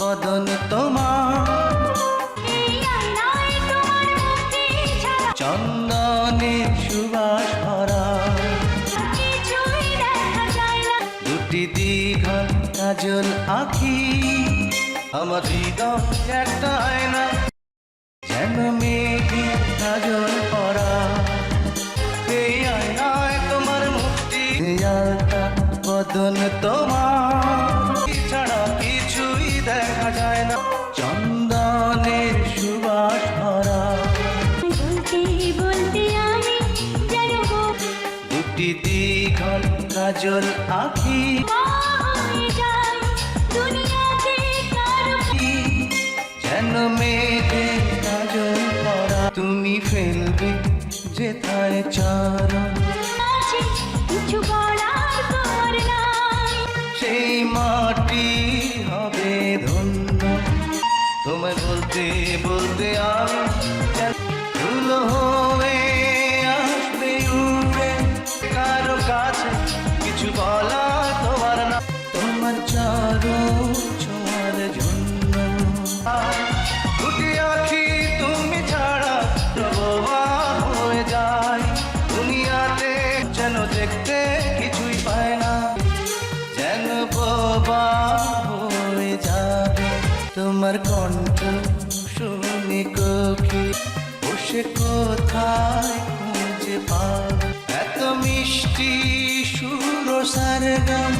বদন তোমার চন্দনের সুবাস ভরা। দুটি দীঘল কাজল আখি আমার হৃদয় একটা আয়না, যেন মেঘে বদন তোমার। ছাড়া কিছুই দেখা যায় না। চন্দনের সুবাস ভরা। দুটি দীঘল কাজল কারও যেন মেঘে কাজল পরা তুমি ফেলবে যেথায় চরণ কিছু বলার তোমায় বলতে বলতে আমি ধুলো হয়ে আসবে উড়ে। কারও কাছে কিছু বলা তোমার না। তোমার চারো তোমার কণ্ঠ শুনে কোকি বসে কোথায় খুঁজে পাব? এত মিষ্টি সুর সারগাম